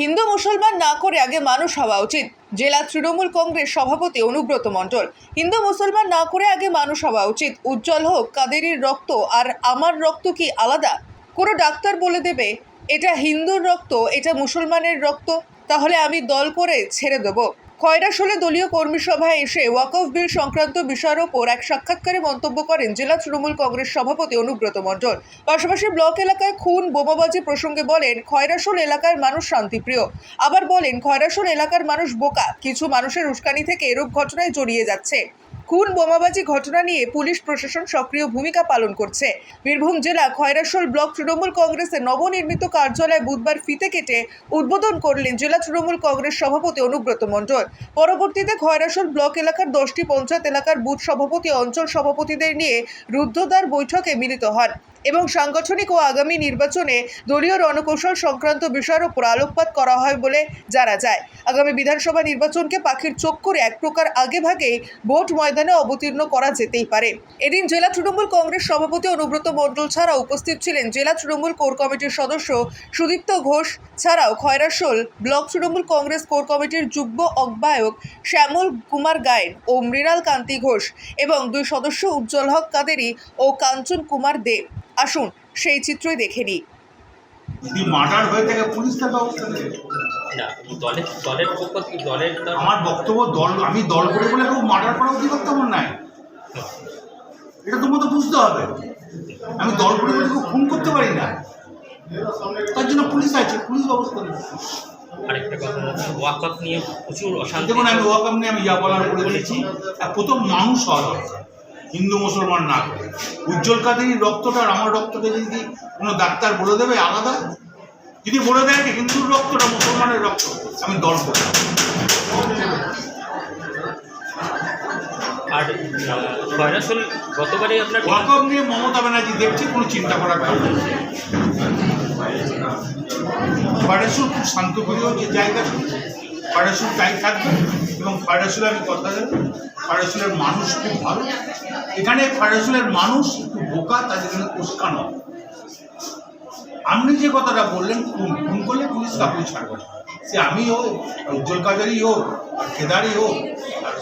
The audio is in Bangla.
হিন্দু মুসলমান না করে আগে মানুষ হওয়া উচিত। জেলা তৃণমূল কংগ্রেস সভাপতি অনুব্রত মণ্ডল, হিন্দু মুসলমান না করে আগে মানুষ হওয়া উচিত। উজ্জ্বল হোক, কাদেরির রক্ত আর আমার রক্ত কি আলাদা? কোনো ডাক্তার বলে দেবে, এটা হিন্দুর রক্ত, এটা মুসলমানের রক্ত, তাহলে আমি দল করে ছেড়ে দেবো। খয়রাশোলে দলীয় কর্মী সভায় এসে ওয়াকফ বিল সংক্রান্ত বিষয়ের ওপর এক সাক্ষাৎকারে মন্তব্য করেন জেলা তৃণমূল কংগ্রেস সভাপতি অনুব্রত মণ্ডল। পাশাপাশি ব্লক এলাকায় খুন, বোমাবাজি প্রসঙ্গে বলেন খয়রাশোল এলাকার মানুষ শান্তিপ্রিয়। আবার বলেন খয়রাশোল এলাকার মানুষ বোকা। কিছু মানুষের উস্কানি থেকে এরূপ ঘটনায় জড়িয়ে যাচ্ছে। খুন বোমাবাজি ঘটনা নিয়ে পুলিশ প্রশাসন সক্রিয় ভূমিকা পালন করছে। বীরভূম জেলা খয়রাশোল ব্লক তৃণমূল কংগ্রেসের নবনির্মিত কার্যালয় বুধবার ফিতে কেটে উদ্বোধন করলেন জেলা তৃণমূল কংগ্রেস সভাপতি অনুব্রত মণ্ডল। পরবর্তীতে খয়রাশোল ব্লক এলাকার দশটি পঞ্চায়েত এলাকার বুথ সভাপতি অঞ্চল সভাপতিদের নিয়ে রুদ্ধদ্বার বৈঠকে মিলিত হন। এবং সাংগঠনিক ও আগামী নির্বাচনে দলীয় রণকৌশল সংক্রান্ত বিষয়ের উপর আলোকপাত করা হয় বলে জানা যায়। আগামী বিধানসভা নির্বাচনকে পাখির চোখ করে এক প্রকার আগেভাগে ভোট ময়দানে অবতীর্ণ করা যেতেই পারে। এদিন জেলা তৃণমূল কংগ্রেস সভাপতি অনুব্রত মণ্ডল ছাড়া উপস্থিত ছিলেন জেলা তৃণমূল কোর কমিটির সদস্য সুদীপ্ত ঘোষ, ছাড়াও Khayrasol, block Trinamool Congress core কমিটির যুগ্ম আহ্বায়ক শ্যামল কুমার গায়েন ও মৃণাল কান্তি ঘোষ এবং দুই সদস্য উজ্জ্বল হক কাদেরি ও কাঞ্চন কুমার দেব আসুন সেই চিত্রই দেখে নিই। মার্ডার হয়ে থাকে পুলিশ তার ব্যবস্থা নেবে। না দলের দলের পক্ষ থেকে দলের আমার বক্তব্য দল আমি দল করে বলে কেউ মার্ডার করা অধিকার আমার নাই। এটা তোমার তো বুঝতে হবে। আমি দল করে বলে কেউ খুন করতে পারি না। তার জন্য পুলিশ আছে পুলিশ ব্যবস্থা নেবে। আরেকটা কথা ওয়াকআপ নিয়ে প্রচুর অশান্তি দেখুন আমি ওয়াকাম নিয়ে আমি যা বলার বলে আর প্রথম মানুষ হওয়া দরকার। হিন্দু মুসলমান না করে। উজ্জ্বল কাদেরই রক্তটা আমার রক্তটা যদি কোনো ডাক্তার বলে দেবে আলাদা? যদি বলে দেয় যে হিন্দুর রক্তটা মুসলমানের রক্ত আমি দল করব। আর গতবারে আপনার নিয়ে মমতা ব্যানার্জি দেখছে কোনো চিন্তা করার কারণ খুব শান্তপ্রিয় যে জায়গা ফারেসুর তাই থাকবে। এবং ফারেসুলে আমি কথা দেব ফারেসুলের মানুষ খুব ভালো? এখানে ফারেসুলের মানুষ একটু বোকা তাদের জন্য উস্কানো। আপনি যে কথাটা বললেন, খুন খুন করলে পুলিশ কাপড় ছাড়বে না। সে আমি হোক, উজ্জ্বল কাজারি হোক, আর কেদারি হোক, আর